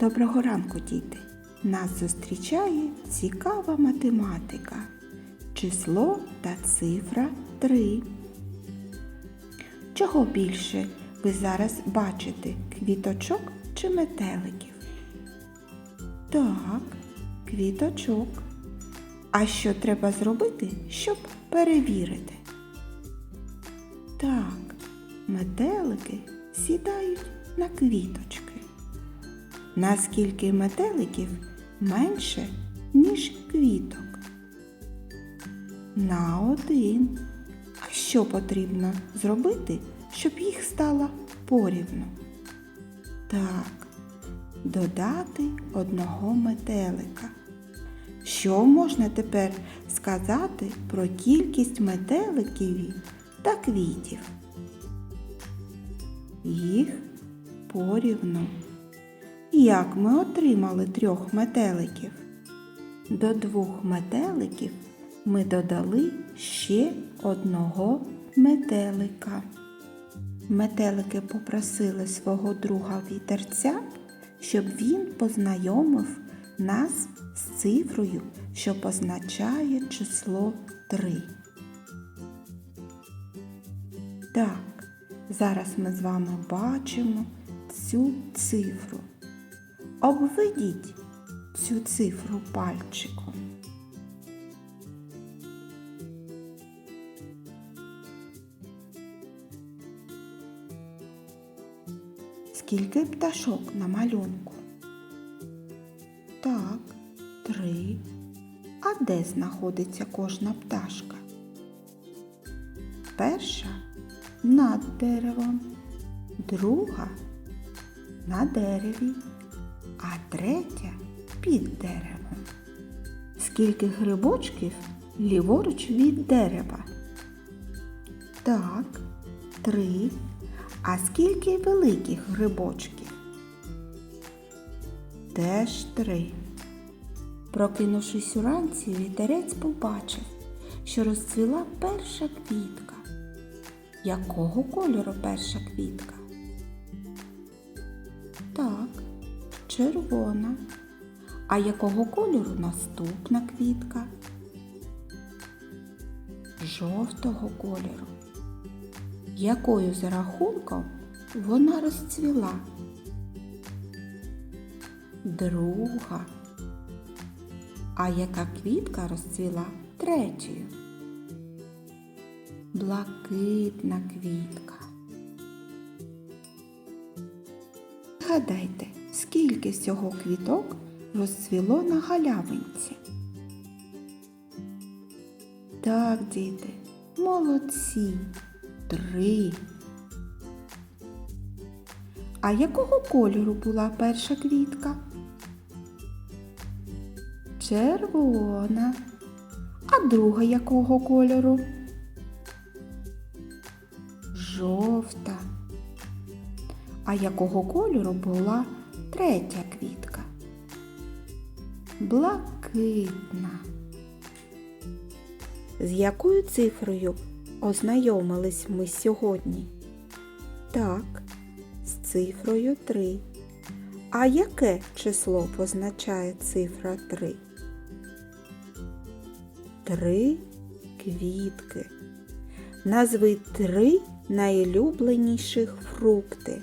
Доброго ранку, діти! Нас зустрічає цікава математика. Число та цифра 3. Чого більше ви зараз бачите квіточок чи метеликів? Так, квіточок. А що треба зробити, щоб перевірити? Так, метелики сідають на квіточки. Наскільки метеликів менше, ніж квіток? На один. А що потрібно зробити, щоб їх стало порівну? Так, додати одного метелика. Що можна тепер сказати про кількість метеликів та квітів? Їх порівну. Як ми отримали трьох метеликів? До двох метеликів ми додали ще одного метелика. Метелики попросили свого друга вітерця, щоб він познайомив нас з цифрою, що позначає число 3. Так, зараз ми з вами бачимо цю цифру. Обведіть цю цифру пальчиком. Скільки пташок на малюнку? Так, три. А де знаходиться кожна пташка? Перша над деревом, друга на дереві, а третя під деревом. Скільки грибочків ліворуч від дерева? Так, три. А скільки великих грибочків? Теж три. Прокинувшись уранці, вітерець побачив, що розцвіла перша квітка. Якого кольору перша квітка? Червона. А якого кольору наступна квітка? Жовтого кольору. Якою за рахунком вона розцвіла? Друга. А яка квітка розцвіла третьою? Блакитна квітка. Гадайте, скільки всього квіток розцвіло на галявинці? Так, діти, молодці. Три. А якого кольору була перша квітка? Червона. А друга якого кольору? Жовта. А якого кольору була третя квітка? Блакитна. З якою цифрою ознайомились ми сьогодні? Так, з цифрою 3. А яке число позначає цифра 3? Три квітки. Назви три найулюбленіших фрукти.